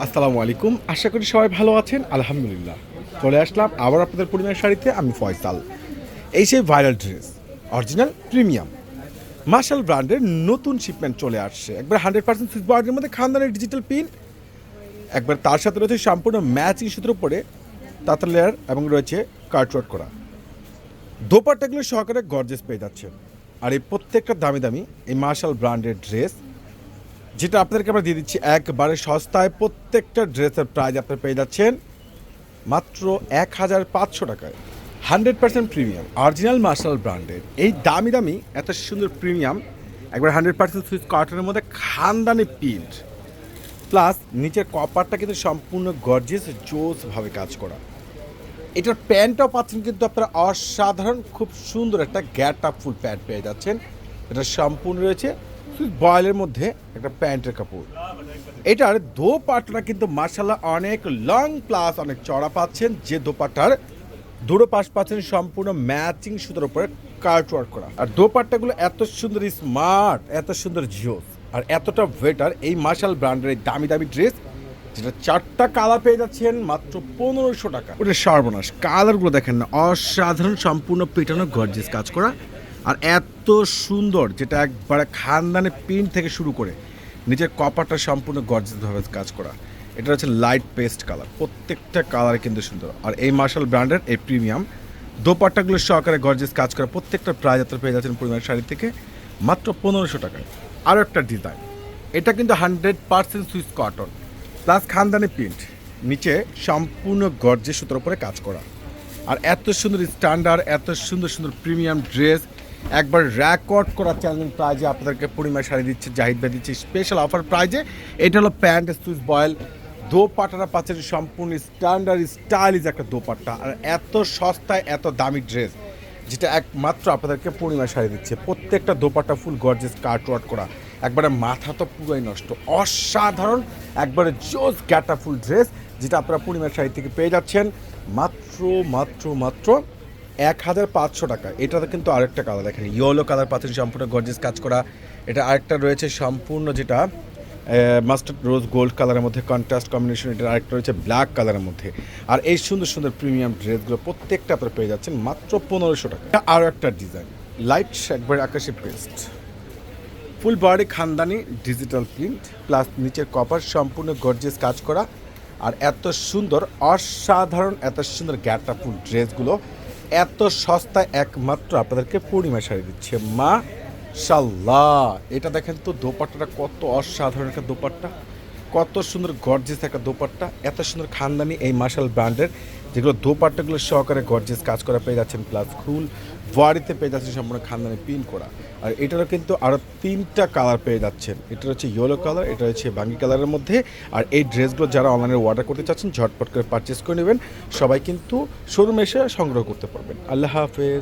আসসালামু আলাইকুম। আশা করি সবাই ভালো আছেন। আলহামদুলিল্লাহ। চলে আসলাম আবার আপনাদের পরিমাণ শাড়িতে। আমি ফয়সাল। এই সেই viral dress, original premium. Marshal ব্র্যান্ডের নতুন শিপমেন্ট চলে আসছে। একবার হান্ড্রেড পার্সেন্ট সুইচ বর্ডের মধ্যে খানদানের ডিজিটাল পিন একবার তার সাথে রয়েছে সম্পূর্ণ ম্যাচিং সুতোর পরে তাতার লেয়ার এবং রয়েছে কার্টওয়ার্ক করা। দোপাট্টাগুলো সহকারে গর্জেস পেয়ে যাচ্ছে আর এই প্রত্যেকটা দামি দামি এই মার্শাল ব্র্যান্ডের ড্রেস যেটা আপনাদেরকে আমরা দিয়ে দিচ্ছি একবারে সস্তায়। প্রত্যেকটা ড্রেসের প্রাইস আপনারা পেয়ে যাচ্ছেন মাত্র এক হাজার পাঁচশো টাকায়। Hundred percent premium original Marshal ব্র্যান্ডের এই দামি দামি, এত সুন্দর প্রিমিয়াম একবার হান্ড্রেড পার্সেন্ট সুইচ কটনের মধ্যে খানদানি প্রিন্ট প্লাস নিচের কপারটা কিন্তু সম্পূর্ণ গর্জিয়াস জোসভাবে কাজ করা। এটার প্যান্টটাও পাচ্ছেন কিন্তু আপনারা অসাধারণ, খুব সুন্দর একটা গ্যাট আপ ফুল প্যান্ট পেয়ে যাচ্ছেন। এটা সম্পূর্ণ রয়েছে বয়েলের মধ্যে একটা প্যান্টের কাপড়। এটার দোপাট্টাটা কিন্তু মার্শাল্লাহ অনেক লং প্লাস অনেক চড়া পাচ্ছেন। যে দোপাট্টার দুটো পাশ পাচ্ছেন সম্পূর্ণ ম্যাচিং সুতোর উপরে কার্ট ওয়ার্ক করা। আর দোপাট্টাগুলো এত সুন্দর স্মার্ট এত সুন্দর জিওস। আর এতটা ওয়েটার এই মার্শাল ব্র্যান্ডের এই দামি দামি ড্রেস যেটা চারটা কালার পেয়ে যাচ্ছেন, মাত্র পনেরোশো টাকা। ওটা সর্বনাশ। কালারগুলো দেখেন না, অসাধারণ, সম্পূর্ণ পেটানো গর্জেস কাজ করা। আর এত সুন্দর যেটা একবারে খানদানে পিন থেকে শুরু করে নিচের কপারটা সম্পূর্ণ গর্জিয়াসভাবে কাজ করা। এটা হচ্ছে লাইট পেস্ট কালার প্রত্যেকটা কালার কিন্তু সুন্দর। আর এই মার্শাল ব্র্যান্ডের এই প্রিমিয়াম দোপাট্টাগুলো সহকারে গর্জিয়াস কাজ করা। প্রত্যেকটা প্রাইজ আপনারা পেয়ে যাচ্ছেন পরিমাণ শাড়ি থেকে মাত্র পনেরোশো টাকায়। আরও একটা ডিজাইন এটা কিন্তু hundred percent Swiss cotton plus খানদানি প্রিন্ট নিচে সম্পূর্ণ গর্জে সুতোর উপরে কাজ করা। আর এত সুন্দর স্ট্যান্ডার্ড এত সুন্দর সুন্দর প্রিমিয়াম ড্রেস একবার রেকর্ড করা চ্যালেঞ্জ প্রাইজে আপনাদেরকে পরিমাণ শাড়ি দিচ্ছে, জাহিদ ভাই দিচ্ছে স্পেশাল অফার প্রাইজে এটা হলো প্যান্ট সুইচ বয়েল দোপাট্টাটা পাচ্ছেন সম্পূর্ণ স্ট্যান্ডার্ড স্টাইলিশ একটা দোপাট্টা। আর এত সস্তায়, এত দামি ড্রেস যেটা একমাত্র আপনাদেরকে পূর্ণিমা শাড়ি দিচ্ছে। প্রত্যেকটা dupatta full gorgeous cut work করা। একবারে মাথা তো পুরোই নষ্ট। অসাধারণ একবারে জোস গ্যাটা ফুল ড্রেস যেটা আপনারা পূর্ণিমার শাড়ি থেকে পেয়ে যাচ্ছেন। মাত্র মাত্র মাত্র এক হাজার পাঁচশো টাকা। এটাতে কিন্তু আরেকটা কালার দেখেন ইয়েলো কালার পাচ্ছেন সম্পূর্ণ গর্জেস কাজ করা। এটা আরেকটা রয়েছে সম্পূর্ণ যেটা মাস্টার্ড রোজ গোল্ড কালারের মধ্যে কন্ট্রাস্ট কম্বিনেশন এটা আরেকটা রয়েছে ব্ল্যাক কালারের মধ্যে। আর এই সুন্দর সুন্দর প্রিমিয়াম ড্রেসগুলো প্রত্যেকটা আপনারা পেয়ে যাচ্ছেন মাত্র পনেরোশো টাকা। আরও একটা ডিজাইন লাইট একবার আকাশে পেস্ট ফুল বডি খানদানি ডিজিটাল প্রিন্ট প্লাস নিচের কপার সম্পূর্ণ গর্জিয়াস কাজ করা। আর এত সুন্দর, অসাধারণ, এত সুন্দর গ্যাটা ফুল ড্রেসগুলো। এত সস্তা একমাত্র আপনাদেরকে পূর্ণিমা শাড়ি দিচ্ছে। মা শাল্লাহ এটা দেখেন তো, দোপাট্টাটা কত অসাধারণ একটা দোপাট্টা। কত সুন্দর গর্জিয়াস একটা দোপাট্টা, এত সুন্দর খানদানি এই মার্শাল ব্র্যান্ডের যেগুলো দোপাট্টাগুলো সহকারে গর্জিয়াস কাজ করা পেয়ে যাচ্ছেন প্লাস ফুল বডিতে পেয়ে যাচ্ছেন সম্পূর্ণ খানদানি পিন করা। আর এটারও কিন্তু আরও তিনটা কালার পেয়ে যাচ্ছেন। এটা হচ্ছে ইয়েলো কালার এটা হচ্ছে বাঙ্গি কালারের মধ্যে। আর এই ড্রেসগুলো যারা অনলাইনে অর্ডার করতে চাচ্ছেন, ঝটপট করে পারচেস করে নেবেন। সবাই কিন্তু শোরুমে এসে সংগ্রহ করতে পারবেন। আল্লাহ হাফেজ।